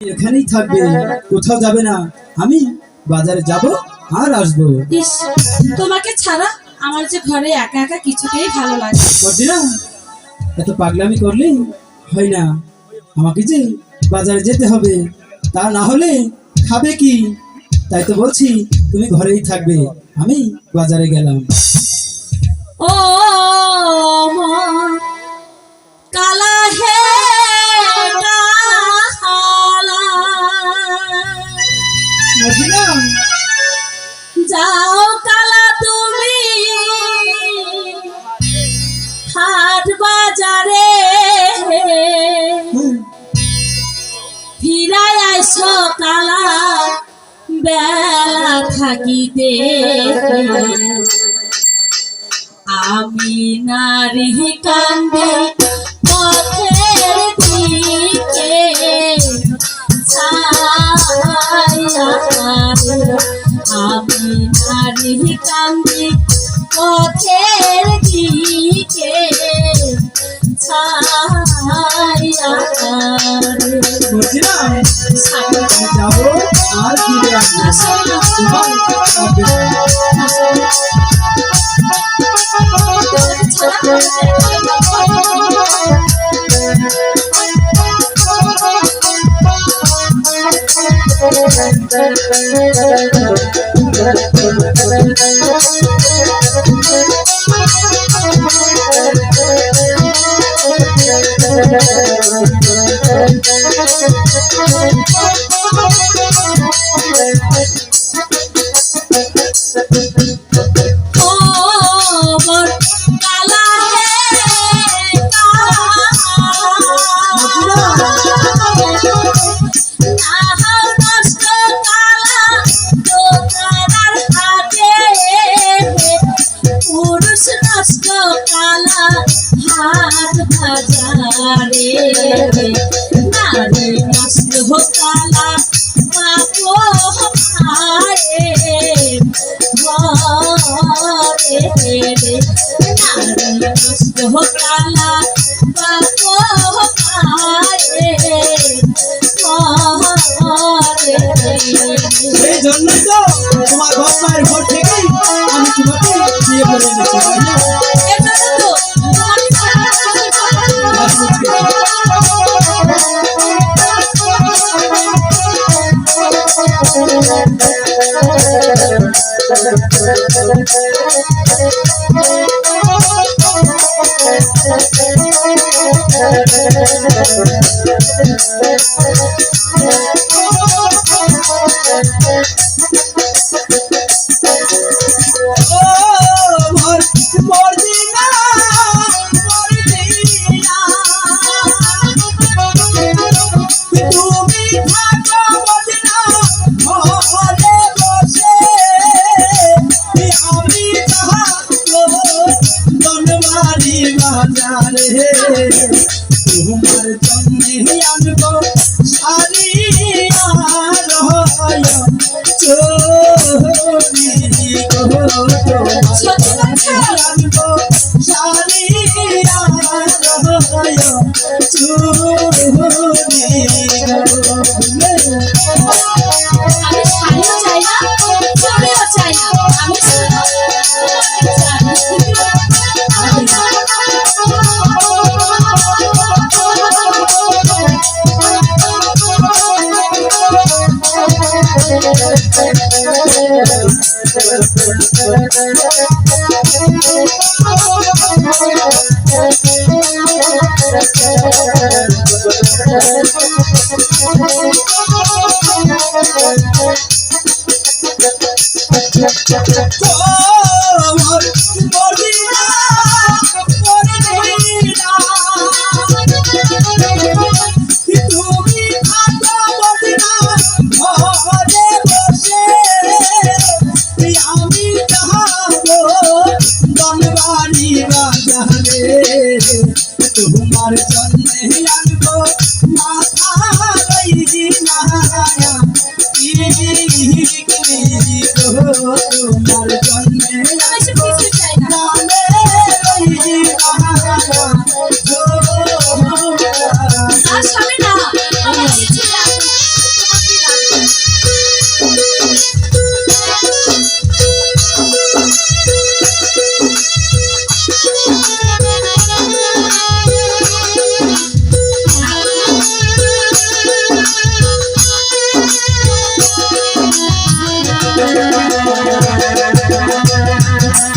এখানেই থাকবে কোথাও যাবে না। আমি বাজারে যাব আর আসব। তোমাকে ছাড়া আমার যে ঘরে একা একা কিছুতেই ভালো লাগে না। করছি না এত পাগলামি করলে হয় না। আমাকে যে বাজারে যেতে হবে তা না হলে খাবে কি? তাই তো বলছি তুমি ঘরেই থাকবে। আমি বাজারে গেলাম। ও কালা ফিরাই আইসো কালা বেলা থাকিতে আমি নারী কান্দে পথের করছি না ছায়া আমি যাব আর ফিরে আসব তোমার কাঁদবে না। বাজারে নারী নষ্ট কালা পাপো হারে ঘরে নারী নষ্ট কালা পাপো হারে এই জন্যই তো তোমার বাপ মায়ের ঘর থেকেই আমি তোমাকে বিয়ে করে এনেছি। ও বনমারি বাজারে তোমার জন্যে আনব আর হয় চোরি তোমার তোমার জন্যে আনব মাথা না তোমার জন্যে বেশি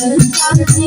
মনে কান্দি